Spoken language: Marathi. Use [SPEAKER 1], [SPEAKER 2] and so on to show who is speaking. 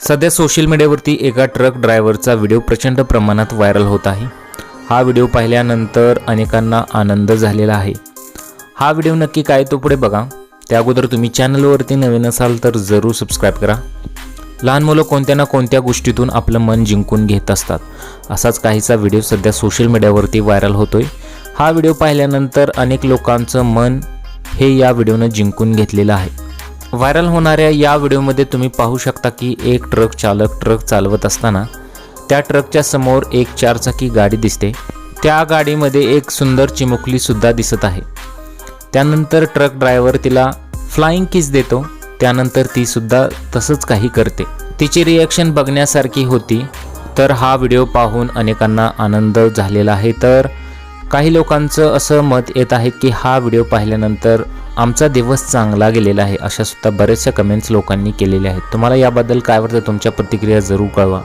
[SPEAKER 1] सध्या सोशल मीडियावरती एका ट्रक ड्रायव्हरचा व्हिडिओ प्रचंड प्रमाणात व्हायरल होत आहे. हा व्हिडिओ पाहिल्यानंतर अनेकांना आनंद झालेला आहे. हा व्हिडिओ नक्की काय तो पुढे बघा. त्या अगोदर तुम्ही चॅनलवरती नवीन असाल तर जरूर सबस्क्राईब करा. लहान मुलं कोणत्या ना कोणत्या गोष्टीतून आपलं मन जिंकून घेत असतात. असाच काहीचा व्हिडिओ सध्या सोशल मीडियावरती व्हायरल होतोय. हा व्हिडिओ पाहिल्यानंतर अनेक लोकांचं मन हे या व्हिडिओनं जिंकून घेतलेलं आहे. व्हायरल होणाऱ्या या व्हिडिओमध्ये तुम्ही पाहू शकता की एक ट्रक चालक ट्रक चालवत असताना त्या ट्रकच्या समोर एक चारचाकी गाडी दिसते. त्या गाडीमध्ये एक सुंदर चिमुकली सुद्धा दिसत आहे. त्यानंतर ट्रक ड्रायव्हर तिला फ्लाईंग किस देतो. त्यानंतर ती सुद्धा तसंच काही करते. तिची रिॲक्शन बघण्यासारखी होती. तर हा व्हिडिओ पाहून अनेकांना आनंद झालेला आहे. तर काही लोकांचं असं मत येत आहे की हा व्हिडिओ पाहिल्यानंतर आमचा दिवस चांगला गेलेला आहे अशा सुद्धा बऱ्याचशा कमेंट्स लोकांनी केलेल्या आहेत. तुम्हाला याबद्दल काय वाटतं? तुमच्या प्रतिक्रिया जरूर कळवा.